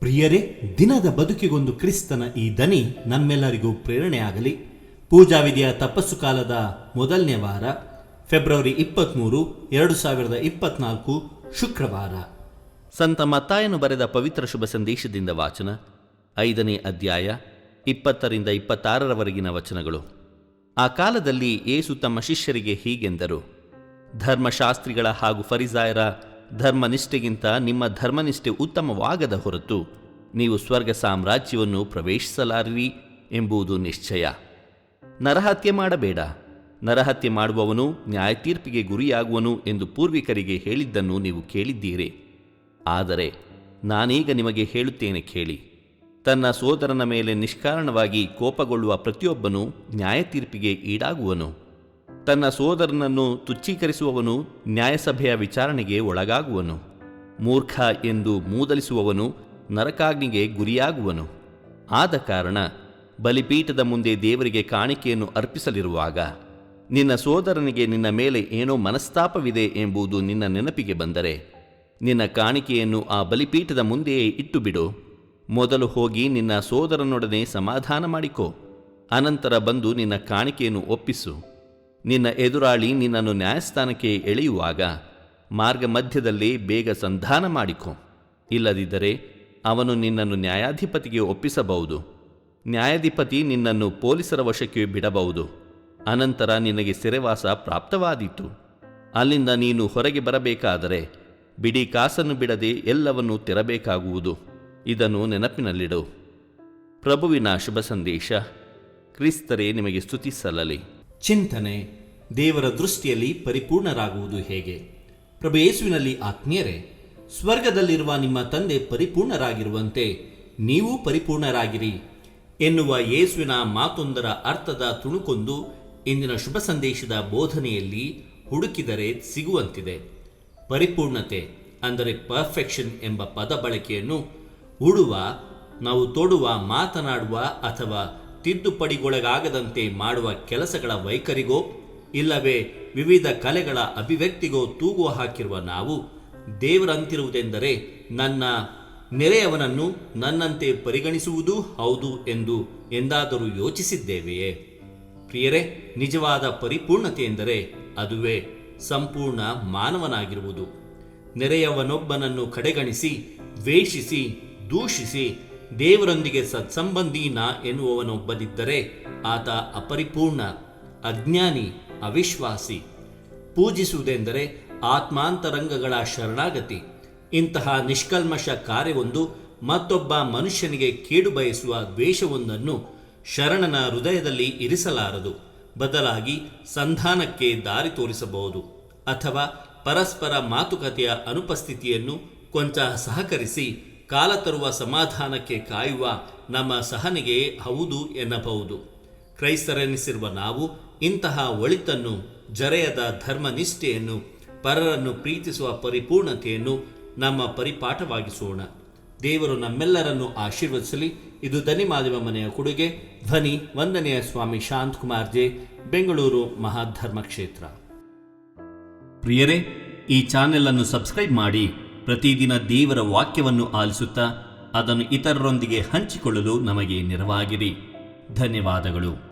ಪ್ರಿಯರೇ, ದಿನದ ಬದುಕಿಗೊಂದು ಕ್ರಿಸ್ತನ ಈ ದನಿ ನಮ್ಮೆಲ್ಲರಿಗೂ ಪ್ರೇರಣೆಯಾಗಲಿ ಪೂಜಾ ವಿಧಿಯ ತಪಸ್ಸು ಕಾಲದ ಮೊದಲನೇ ವಾರ, ಫೆಬ್ರವರಿ ಇಪ್ಪತ್ತ್ಮೂರು ಎರಡು ಸಾವಿರದ ಇಪ್ಪತ್ನಾಲ್ಕು ಶುಕ್ರವಾರ. ಸಂತ ಮತ್ತಾಯನು ಬರೆದ ಪವಿತ್ರ ಶುಭ ಸಂದೇಶದಿಂದ ವಾಚನ, ಐದನೇ ಅಧ್ಯಾಯ, ಇಪ್ಪತ್ತರಿಂದ ಇಪ್ಪತ್ತಾರರವರೆಗಿನ ವಚನಗಳು. ಆ ಕಾಲದಲ್ಲಿ ಏಸು ತಮ್ಮ ಶಿಷ್ಯರಿಗೆ ಹೀಗೆಂದರು, ಧರ್ಮಶಾಸ್ತ್ರಿಗಳ ಹಾಗೂ ಫರಿಸಾಯರ ಧರ್ಮನಿಷ್ಠೆಗಿಂತ ನಿಮ್ಮ ಧರ್ಮನಿಷ್ಠೆ ಉತ್ತಮವಾಗದ ಹೊರತು ನೀವು ಸ್ವರ್ಗ ಸಾಮ್ರಾಜ್ಯವನ್ನು ಪ್ರವೇಶಿಸಲಾರಿರಿ ಎಂಬುದು ನಿಶ್ಚಯ. ನರಹತ್ಯೆ ಮಾಡಬೇಡ. ನರಹತ್ಯೆ ಮಾಡುವವನು ನ್ಯಾಯತೀರ್ಪಿಗೆ ಗುರಿಯಾಗುವನು ಎಂದು ಪೂರ್ವಿಕರಿಗೆ ಹೇಳಿದ್ದನ್ನು ನೀವು ಕೇಳಿದ್ದೀರಿ. ಆದರೆ ನಾನೀಗ ನಿಮಗೆ ಹೇಳುತ್ತೇನೆ ಕೇಳಿ. ತನ್ನ ಸೋದರನ ಮೇಲೆ ನಿಷ್ಕಾರಣವಾಗಿ ಕೋಪಗೊಳ್ಳುವ ಪ್ರತಿಯೊಬ್ಬನು ನ್ಯಾಯತೀರ್ಪಿಗೆ ಈಡಾಗುವನು. ತನ್ನ ಸೋದರನನ್ನು ತುಚ್ಛೀಕರಿಸುವವನು ನ್ಯಾಯಸಭೆಯ ವಿಚಾರಣೆಗೆ ಒಳಗಾಗುವನು. ಮೂರ್ಖ ಎಂದು ಮೂದಲಿಸುವವನು ನರಕಾಗ್ನಿಗೆ ಗುರಿಯಾಗುವನು. ಆದ ಕಾರಣ ಬಲಿಪೀಠದ ಮುಂದೆ ದೇವರಿಗೆ ಕಾಣಿಕೆಯನ್ನು ಅರ್ಪಿಸಲಿರುವಾಗ, ನಿನ್ನ ಸೋದರನಿಗೆ ನಿನ್ನ ಮೇಲೆ ಏನೋ ಮನಸ್ತಾಪವಿದೆ ಎಂಬುದು ನಿನ್ನ ನೆನಪಿಗೆ ಬಂದರೆ, ನಿನ್ನ ಕಾಣಿಕೆಯನ್ನು ಆ ಬಲಿಪೀಠದ ಮುಂದೆಯೇ ಇಟ್ಟು ಬಿಡು ಮೊದಲು ಹೋಗಿ ನಿನ್ನ ಸೋದರನೊಡನೆ ಸಮಾಧಾನ ಮಾಡಿಕೋ. ಅನಂತರ ಬಂದು ನಿನ್ನ ಕಾಣಿಕೆಯನ್ನು ಒಪ್ಪಿಸು. ನಿನ್ನ ಎದುರಾಳಿ ನಿನ್ನನ್ನು ನ್ಯಾಯಸ್ಥಾನಕ್ಕೆ ಎಳೆಯುವಾಗ ಮಾರ್ಗ ಮಧ್ಯದಲ್ಲಿ ಬೇಗ ಸಂಧಾನ ಮಾಡಿಕೊ. ಇಲ್ಲದಿದ್ದರೆ ಅವನು ನಿನ್ನನ್ನು ನ್ಯಾಯಾಧಿಪತಿಗೆ ಒಪ್ಪಿಸಬಹುದು. ನ್ಯಾಯಾಧಿಪತಿ ನಿನ್ನನ್ನು ಪೊಲೀಸರ ವಶಕ್ಕೆ ಬಿಡಬಹುದು. ಅನಂತರ ನಿನಗೆ ಸೆರೆವಾಸ ಪ್ರಾಪ್ತವಾದೀತು. ಅಲ್ಲಿಂದ ನೀನು ಹೊರಗೆ ಬರಬೇಕಾದರೆ ಬಿಡಿ ಕಾಸನ್ನು ಬಿಡದೆ ಎಲ್ಲವನ್ನೂ ತೆರಬೇಕಾಗುವುದು. ಇದನ್ನು ನೆನಪಿನಲ್ಲಿಡು. ಪ್ರಭುವಿನ ಶುಭ ಸಂದೇಶ, ಕ್ರಿಸ್ತರೇ ನಿಮಗೆ ಸ್ತುತಿ ಸಲ್ಲಲಿ. ಚಿಂತನೆ ದೇವರ ದೃಷ್ಟಿಯಲ್ಲಿ ಪರಿಪೂರ್ಣರಾಗುವುದು ಹೇಗೆ? ಪ್ರಭು ಯೇಸುವಿನಲ್ಲಿ ಆತ್ಮೀಯರೇ, ಸ್ವರ್ಗದಲ್ಲಿರುವ ನಿಮ್ಮ ತಂದೆ ಪರಿಪೂರ್ಣರಾಗಿರುವಂತೆ ನೀವು ಪರಿಪೂರ್ಣರಾಗಿರಿ ಎನ್ನುವ ಯೇಸುವಿನ ಮಾತೊಂದರ ಅರ್ಥದ ತುಣುಕೊಂದು ಇಂದಿನ ಶುಭ ಸಂದೇಶದ ಬೋಧನೆಯಲ್ಲಿ ಹುಡುಕಿದರೆ ಸಿಗುವಂತಿದೆ. ಪರಿಪೂರ್ಣತೆ ಅಂದರೆ ಪರ್ಫೆಕ್ಷನ್ ಎಂಬ ಪದ ಬಳಕೆಯನ್ನು ಉಡುವ ನಾವು ತೊಡುವ, ಮಾತನಾಡುವ ಅಥವಾ ತಿದ್ದುಪಡಿಗೊಳಗಾಗದಂತೆ ಮಾಡುವ ಕೆಲಸಗಳ ವೈಖರಿಗೋ, ಇಲ್ಲವೇ ವಿವಿಧ ಕಲೆಗಳ ಅಭಿವ್ಯಕ್ತಿಗೋ ತೂಗು ಹಾಕಿರುವ ನಾವು ದೇವರಂತಿರುವುದೆಂದರೆ ನನ್ನ ನೆರೆಯವನನ್ನು ನನ್ನಂತೆ ಪರಿಗಣಿಸುವುದೂ ಹೌದು ಎಂದು ಎಂದಾದರೂ ಯೋಚಿಸಿದ್ದೇವೆಯೇ? ಪ್ರಿಯರೇ, ನಿಜವಾದ ಪರಿಪೂರ್ಣತೆ ಎಂದರೆ ಅದುವೇ ಸಂಪೂರ್ಣ ಮಾನವನಾಗಿರುವುದು. ನೆರೆಯವನೊಬ್ಬನನ್ನು ಕಡೆಗಣಿಸಿ, ದ್ವೇಷಿಸಿ, ದೂಷಿಸಿ ದೇವರೊಂದಿಗೆ ಸತ್ಸಂಬಂಧೀನ ಎನ್ನುವವನೊಬ್ಬನಿದ್ದರೆ ಆತ ಅಪರಿಪೂರ್ಣ, ಅಜ್ಞಾನಿ, ಅವಿಶ್ವಾಸಿ. ಪೂಜಿಸುವುದೆಂದರೆ ಆತ್ಮಾಂತರಂಗಗಳ ಶರಣಾಗತಿ. ಇಂತಹ ನಿಷ್ಕಲ್ಮಶ ಕಾರ್ಯವೊಂದು ಮತ್ತೊಬ್ಬ ಮನುಷ್ಯನಿಗೆ ಕೇಡು ಬಯಸುವ ದ್ವೇಷವೊಂದನ್ನು ಶರಣನ ಹೃದಯದಲ್ಲಿ ಇರಿಸಲಾರದು. ಬದಲಾಗಿ ಸಂಧಾನಕ್ಕೆ ದಾರಿ ತೋರಿಸಬಹುದು. ಅಥವಾ ಪರಸ್ಪರ ಮಾತುಕತೆಯ ಅನುಪಸ್ಥಿತಿಯನ್ನು ಕೊಂಚ ಸಹಕರಿಸಿ ಕಾಲ ತರುವ ಸಮಾಧಾನಕ್ಕೆ ಕಾಯುವ ನಮ್ಮ ಸಹನೆಗೆ ಹೌದು ಎನ್ನಬಹುದು. ಕ್ರೈಸ್ತರೆನಿಸಿರುವ ನಾವು ಇಂತಹ ಒಳಿತನ್ನು, ಜರೆಯದ ಧರ್ಮನಿಷ್ಠೆಯನ್ನು, ಪರರನ್ನು ಪ್ರೀತಿಸುವ ಪರಿಪೂರ್ಣತೆಯನ್ನು ನಮ್ಮ ಪರಿಪಾಠವಾಗಿಸೋಣ. ದೇವರು ನಮ್ಮೆಲ್ಲರನ್ನು ಆಶೀರ್ವದಿಸಲಿ. ಇದು ಧನಿ ಮಾಧ್ಯಮ ಮನೆಯ ಕೊಡುಗೆ. ಧ್ವನಿ ವಂದನೆಯ ಸ್ವಾಮಿ ಶಾಂತ್ ಕುಮಾರ್ ಜೆ, ಬೆಂಗಳೂರು ಮಹಾಧರ್ಮ ಕ್ಷೇತ್ರ ಪ್ರಿಯರೇ, ಈ ಚಾನೆಲ್ ಅನ್ನು ಸಬ್ಸ್ಕ್ರೈಬ್ ಮಾಡಿ. ಪ್ರತಿದಿನ ದೇವರ ವಾಕ್ಯವನ್ನು ಆಲಿಸುತ್ತಾ ಅದನ್ನು ಇತರರೊಂದಿಗೆ ಹಂಚಿಕೊಳ್ಳಲು ನಮಗೆ ನೆರವಾಗಿರಿ ಧನ್ಯವಾದಗಳು.